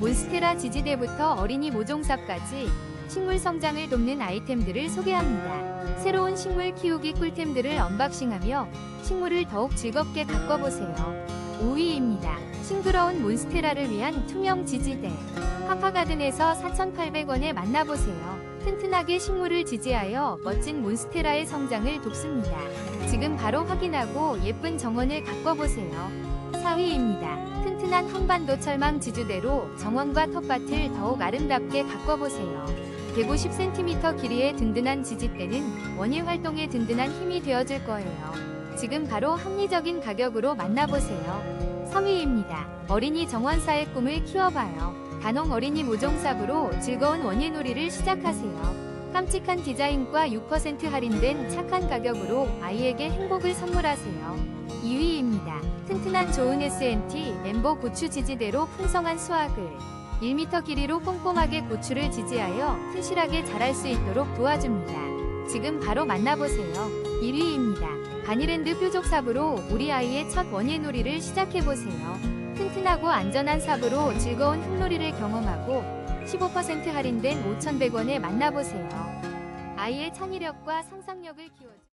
몬스테라 지지대부터 어린이 모종삽까지 식물 성장을 돕는 아이템들을 소개합니다. 새로운 식물 키우기 꿀템들을 언박싱하며 식물을 더욱 즐겁게 가꿔보세요. 5위입니다. 싱그러운 몬스테라를 위한 투명 지지대. 하파가든에서 4,800원에 만나보세요. 튼튼하게 식물을 지지하여 멋진 몬스테라의 성장을 돕습니다. 지금 바로 확인하고 예쁜 정원을 가꿔보세요. 4위입니다. 튼튼한 한반도 철망 지주대로 정원과 텃밭을 더욱 아름답게 가꿔보세요. 150cm 길이의 든든한 지지대는 원예 활동에 든든한 힘이 되어줄 거예요. 지금 바로 합리적인 가격으로 만나보세요. 3위입니다. 어린이 정원사의 꿈을 키워봐요. 단홍 어린이 모종삽으로 즐거운 원예놀이를 시작하세요. 깜찍한 디자인과 6% 할인된 착한 가격으로 아이에게 행복을 선물하세요. 2위입니다. 튼튼한 좋은 SNT 멤버 고추 지지대로 풍성한 수확을 1m 길이로 꼼꼼하게 고추를 지지하여 튼실하게 자랄 수 있도록 도와줍니다. 지금 바로 만나보세요. 1위입니다. 바니랜드 뾰족 삽으로 우리 아이의 첫 원예놀이를 시작해보세요. 튼튼하고 안전한 삽으로 즐거운 흙놀이를 경험하고 15% 할인된 5,100원에 만나보세요. 아이의 창의력과 상상력을 키워주